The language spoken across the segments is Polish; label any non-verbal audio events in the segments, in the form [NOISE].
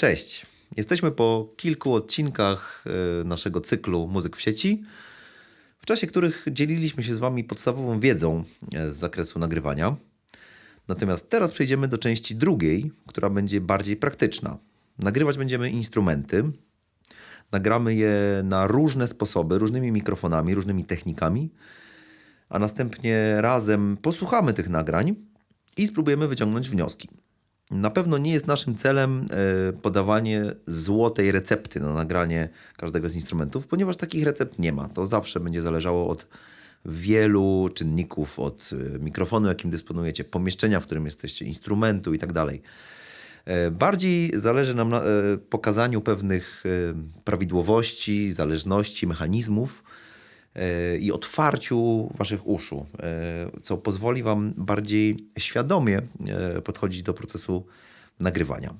Cześć. Jesteśmy po kilku odcinkach e, naszego cyklu Muzyk w sieci, w czasie których dzieliliśmy się z Wami podstawową wiedzą e, z zakresu nagrywania. Natomiast teraz przejdziemy do części drugiej, która będzie bardziej praktyczna. Nagrywać będziemy instrumenty. Nagramy je na różne sposoby, różnymi mikrofonami, różnymi technikami, a następnie razem posłuchamy tych nagrań i spróbujemy wyciągnąć wnioski. Na pewno nie jest naszym celem e, podawanie złotej recepty na nagranie każdego z instrumentów, ponieważ takich recept nie ma. To zawsze będzie zależało od wielu czynników, od e, mikrofonu, jakim dysponujecie, pomieszczenia, w którym jesteście, instrumentu itd. E, Bardziej zależy nam na pokazaniu pewnych prawidłowości, zależności, mechanizmów i otwarciu waszych uszu, e, co pozwoli wam bardziej świadomie e, podchodzić do procesu nagrywania.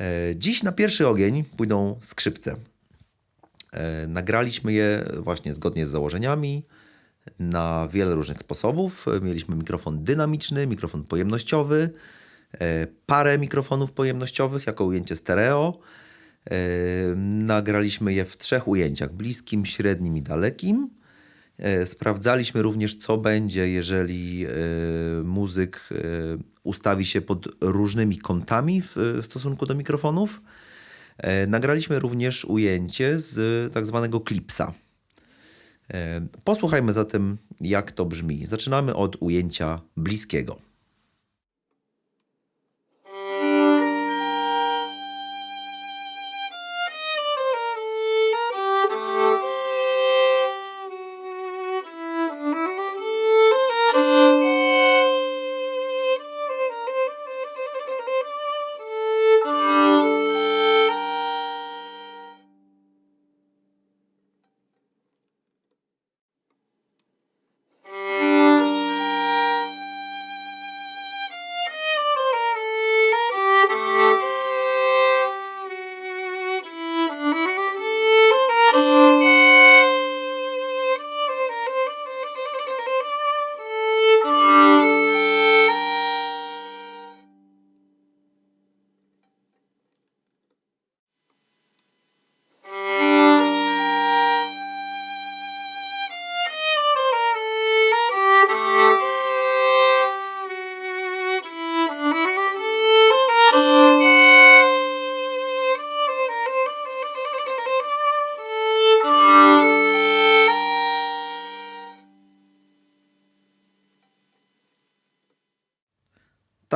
E, Dziś na pierwszy ogień pójdą skrzypce. Nagraliśmy je właśnie zgodnie z założeniami na wiele różnych sposobów. Mieliśmy mikrofon dynamiczny, mikrofon pojemnościowy, parę mikrofonów pojemnościowych jako ujęcie stereo. E, Nagraliśmy je w trzech ujęciach: bliskim, średnim i dalekim. E, Sprawdzaliśmy również, co będzie, jeżeli e, muzyk ustawi się pod różnymi kątami w stosunku do mikrofonów. Nagraliśmy również ujęcie z tak zwanego klipsa. Posłuchajmy zatem, jak to brzmi. Zaczynamy od ujęcia bliskiego.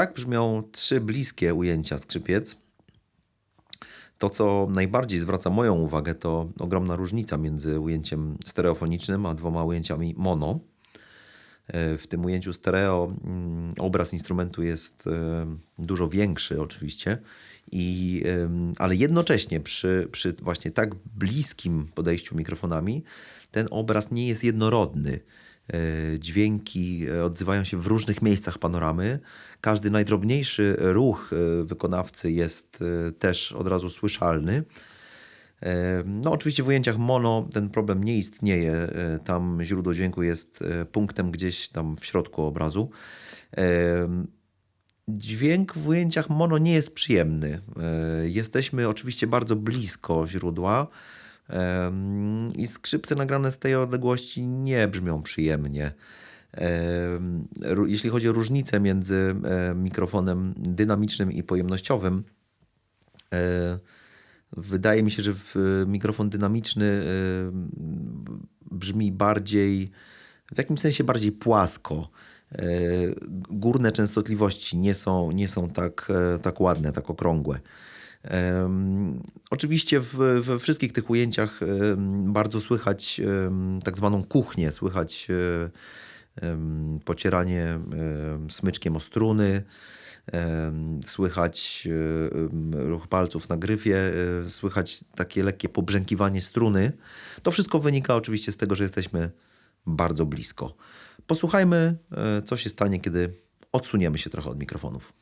Tak brzmią trzy bliskie ujęcia skrzypiec. To, co najbardziej zwraca moją uwagę, to ogromna różnica między ujęciem stereofonicznym a dwoma ujęciami mono. E, W tym ujęciu stereo mm, obraz instrumentu jest e, dużo większy, oczywiście, i, ale jednocześnie przy, przy właśnie tak bliskim podejściu mikrofonami ten obraz nie jest jednorodny. E, Dźwięki e, odzywają się w różnych miejscach panoramy. Każdy najdrobniejszy ruch e, wykonawcy jest też od razu słyszalny. No, oczywiście w ujęciach mono ten problem nie istnieje. Tam źródło dźwięku jest punktem gdzieś tam w środku obrazu. Dźwięk w ujęciach mono nie jest przyjemny. Jesteśmy oczywiście bardzo blisko źródła i skrzypce nagrane z tej odległości nie brzmią przyjemnie. Jeśli chodzi o różnicę między e, mikrofonem dynamicznym i pojemnościowym, e, Wydaje mi się, że w, mikrofon dynamiczny brzmi bardziej, w jakimś sensie bardziej płasko. Górne częstotliwości nie są, nie są tak, e, tak ładne, tak okrągłe. Oczywiście w, we wszystkich tych ujęciach bardzo słychać tak zwaną kuchnię, słychać e, pocieranie em, smyczkiem o struny, słychać e, ruch palców na gryfie, e, słychać takie lekkie pobrzękiwanie struny. To wszystko wynika oczywiście z tego, że jesteśmy bardzo blisko. Posłuchajmy, co się stanie, kiedy odsuniemy się trochę od mikrofonów.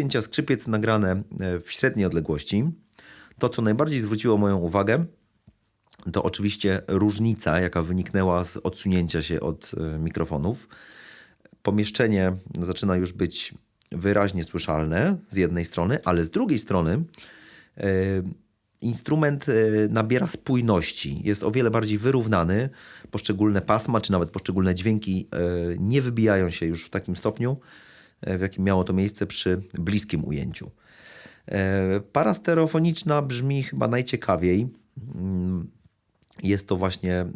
Ujęcia skrzypiec nagrane e, w średniej odległości. To, co najbardziej zwróciło moją uwagę, to oczywiście różnica, jaka wyniknęła z odsunięcia się od e, mikrofonów. Pomieszczenie zaczyna już być wyraźnie słyszalne z jednej strony, ale z drugiej strony e, instrument nabiera spójności. Jest o wiele bardziej wyrównany. Poszczególne pasma, czy nawet poszczególne dźwięki nie wybijają się już w takim stopniu, w jakim miało to miejsce przy bliskim ujęciu. E, Para stereofoniczna brzmi chyba najciekawiej. Mm, Jest to właśnie e,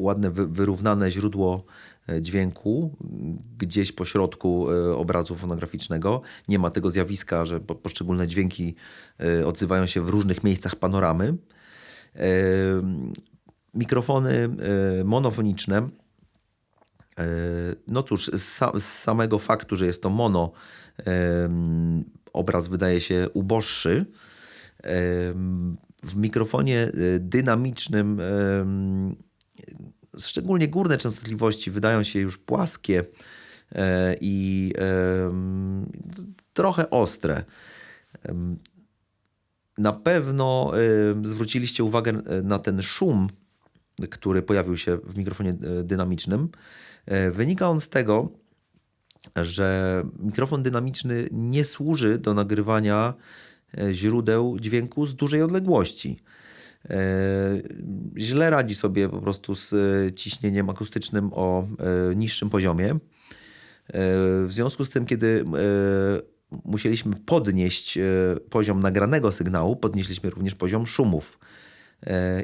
ładne, wy- wyrównane źródło e, dźwięku m, gdzieś po środku e, obrazu fonograficznego. Nie ma tego zjawiska, że po- poszczególne dźwięki e, odzywają się w różnych miejscach panoramy. E, Mikrofony e, monofoniczne E, No cóż, z, sa, z samego faktu, że jest to mono, obraz wydaje się uboższy. W mikrofonie e, dynamicznym, szczególnie górne częstotliwości wydają się już płaskie e, i trochę ostre. Na pewno zwróciliście uwagę e, na ten szum, który pojawił się w mikrofonie e, dynamicznym. E, Wynika on z tego, że mikrofon dynamiczny nie służy do nagrywania e, źródeł dźwięku z dużej odległości. E, Źle radzi sobie po prostu z ciśnieniem akustycznym o niższym poziomie. W związku z tym, kiedy musieliśmy podnieść poziom nagranego sygnału, podnieśliśmy również poziom szumów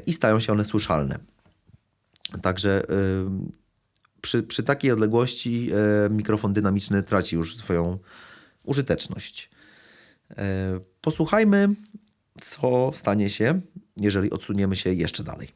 i stają się one słyszalne. Także przy, przy takiej odległości e, mikrofon dynamiczny traci już swoją użyteczność. E, Posłuchajmy, co stanie się, jeżeli odsuniemy się jeszcze dalej.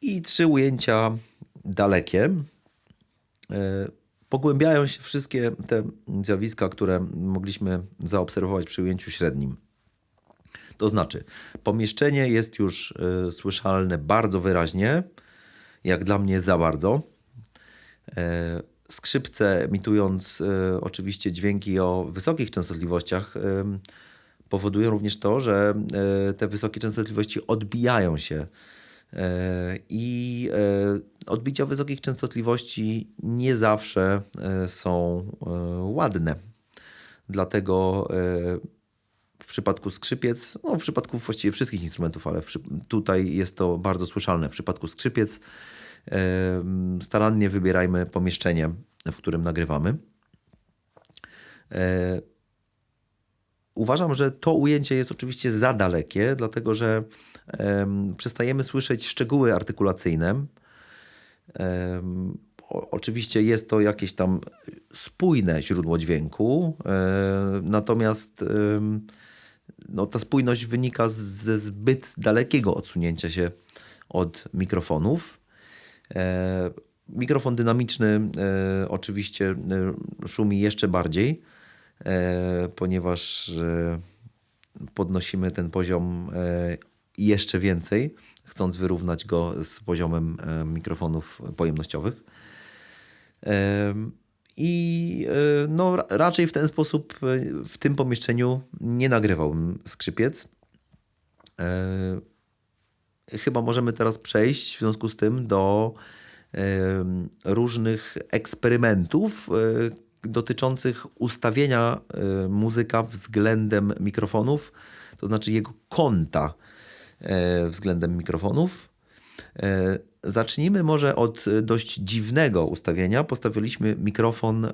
I trzy ujęcia dalekie. E, Pogłębiają się wszystkie te zjawiska, które mogliśmy zaobserwować przy ujęciu średnim. To znaczy, pomieszczenie jest już e, słyszalne bardzo wyraźnie, jak dla mnie za bardzo. E, Skrzypce, emitując e, oczywiście dźwięki o wysokich częstotliwościach, em, powodują również to, że e, te wysokie częstotliwości odbijają się. E, I e, odbicia wysokich częstotliwości nie zawsze e, są ładne. Dlatego w przypadku skrzypiec, no w przypadku właściwie wszystkich instrumentów, ale tutaj jest to bardzo słyszalne. W przypadku skrzypiec starannie wybierajmy pomieszczenie, w którym nagrywamy. Uważam, że to ujęcie jest oczywiście za dalekie, dlatego że em, przestajemy słyszeć szczegóły artykulacyjne. Em, o, oczywiście jest to jakieś tam spójne źródło dźwięku, e, natomiast no, ta spójność wynika ze zbyt dalekiego odsunięcia się od mikrofonów. E, mikrofon dynamiczny e, oczywiście szumi jeszcze bardziej, ponieważ e, podnosimy ten poziom e, jeszcze więcej, chcąc wyrównać go z poziomem e, mikrofonów pojemnościowych. Em, I e, no, ra- raczej w ten sposób e, w tym pomieszczeniu nie nagrywałbym skrzypiec. E, chyba możemy teraz przejść w związku z tym do e, różnych eksperymentów e, dotyczących ustawienia e, muzyka względem mikrofonów, to znaczy jego kąta e, względem mikrofonów. E, Zacznijmy może od dość dziwnego ustawienia. Postawiliśmy mikrofon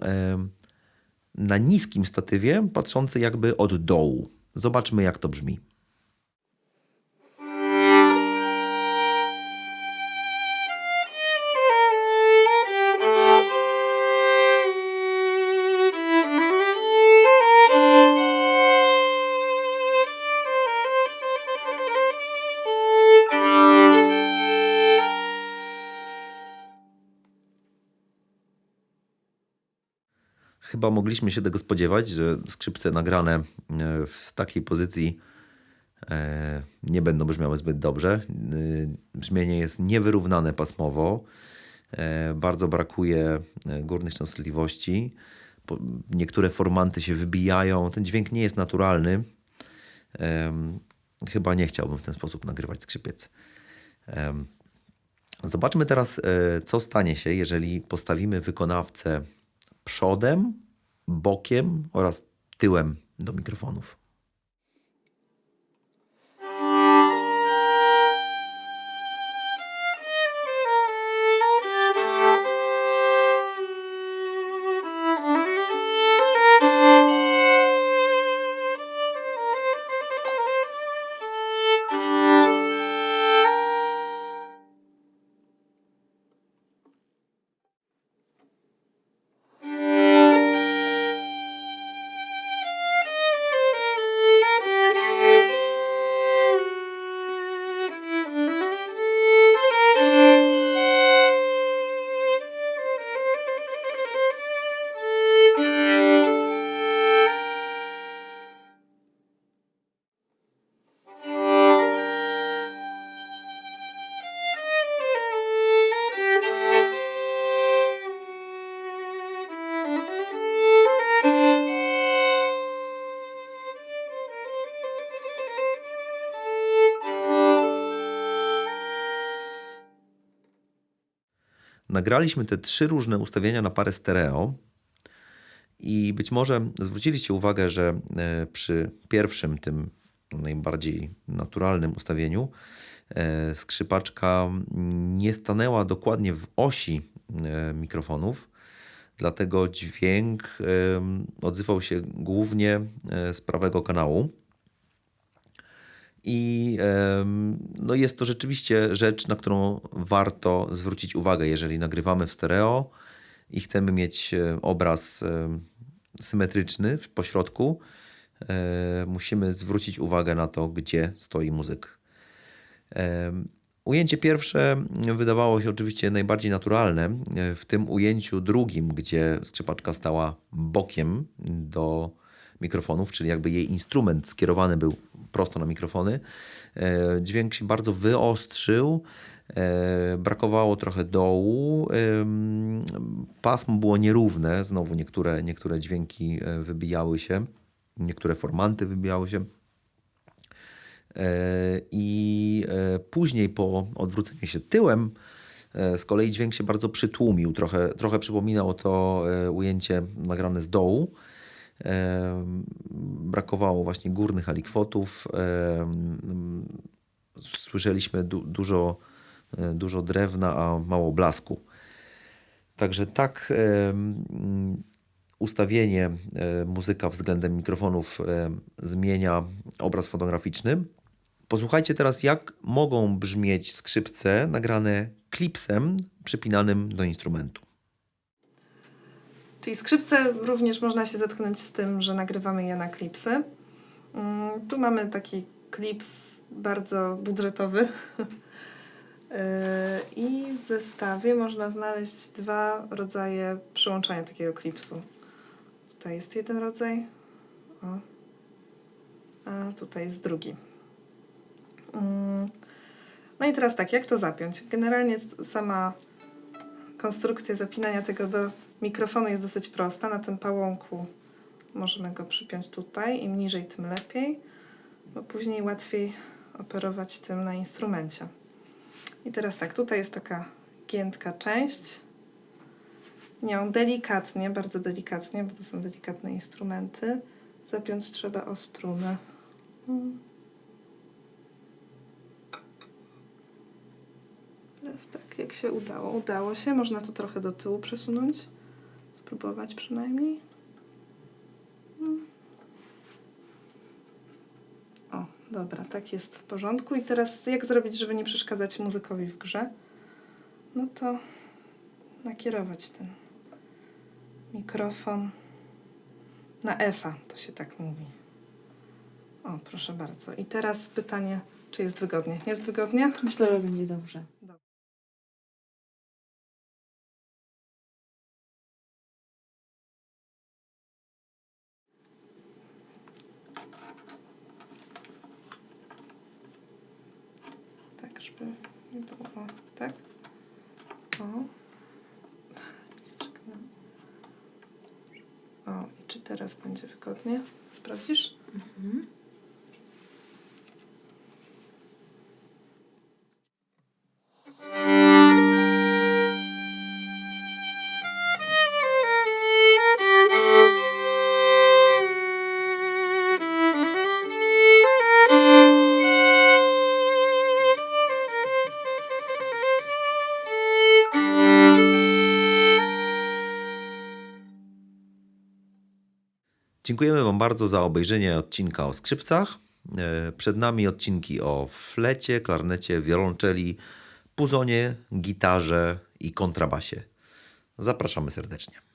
na niskim statywie, patrzący jakby od dołu. Zobaczmy, jak to brzmi. Chyba mogliśmy się tego spodziewać, że skrzypce nagrane e, w takiej pozycji e, nie będą brzmiały zbyt dobrze. E, Brzmienie jest niewyrównane pasmowo. Bardzo brakuje górnych częstotliwości. Niektóre formanty się wybijają. Ten dźwięk nie jest naturalny. Chyba nie chciałbym w ten sposób nagrywać skrzypiec. Zobaczmy teraz, co stanie się, jeżeli postawimy wykonawcę przodem, bokiem oraz tyłem do mikrofonów. Nagraliśmy te trzy różne ustawienia na parę stereo. I być może zwróciliście uwagę, że e, przy pierwszym, tym najbardziej naturalnym ustawieniu, e, skrzypaczka nie stanęła dokładnie w osi e, mikrofonów, dlatego dźwięk odzywał się głównie z prawego kanału. I no jest to rzeczywiście rzecz, na którą warto zwrócić uwagę, jeżeli nagrywamy w stereo i chcemy mieć e, obraz symetryczny w pośrodku. e, Musimy zwrócić uwagę na to, gdzie stoi muzyk. Ujęcie pierwsze wydawało się oczywiście najbardziej naturalne. E, W tym ujęciu drugim, gdzie skrzypaczka stała bokiem do mikrofonów, czyli jakby jej instrument skierowany był prosto na mikrofony, e, dźwięk się bardzo wyostrzył. e, Brakowało trochę dołu. Pasmo było nierówne. Znowu niektóre, niektóre dźwięki e, wybijały się, niektóre formanty wybijały się. I później po odwróceniu się tyłem, z kolei dźwięk się bardzo przytłumił. Trochę, trochę przypominało to ujęcie nagrane z dołu. Brakowało właśnie górnych alikwotów. Słyszeliśmy du dużo, e, dużo drewna, a mało blasku. Także tak ustawienie e, muzyka względem mikrofonów e, zmienia obraz fotograficzny. Posłuchajcie teraz, jak mogą brzmieć skrzypce nagrane klipsem przypinanym do instrumentu. Czyli skrzypce również można się zetknąć z tym, że nagrywamy je na klipsy. Mm, Tu mamy taki klips bardzo budżetowy. Yy, [LAUGHS] I w zestawie można znaleźć dwa rodzaje przyłączania takiego klipsu. Tutaj jest jeden rodzaj, a tutaj jest drugi. Mm, No i teraz tak, jak to zapiąć? Generalnie sama konstrukcja zapinania tego do mikrofonu jest dosyć prosta. Na tym pałąku możemy go przypiąć tutaj. Im niżej, tym lepiej, bo później łatwiej operować tym na instrumencie. I teraz tak, tutaj jest taka giętka część. Nią delikatnie, bardzo delikatnie, bo to są delikatne instrumenty, zapiąć trzeba o strunę. Teraz tak, jak się udało. Udało się. Można to trochę do tyłu przesunąć. Spróbować przynajmniej. Mm. O, dobra, tak jest w porządku. I teraz jak zrobić, żeby nie przeszkadzać muzykowi w grze? No to nakierować ten mikrofon na F-a, to się tak mówi. O, proszę bardzo. I teraz pytanie, czy jest wygodnie? Jest wygodnie? Myślę, że będzie dobrze. Tak, żeby nie było. O, tak? O. O, czy teraz będzie wygodnie? Sprawdzisz? Mhm. Dziękujemy Wam bardzo za obejrzenie odcinka o skrzypcach. E, Przed nami odcinki o flecie, klarnecie, wiolonczeli, puzonie, gitarze i kontrabasie. Zapraszamy serdecznie.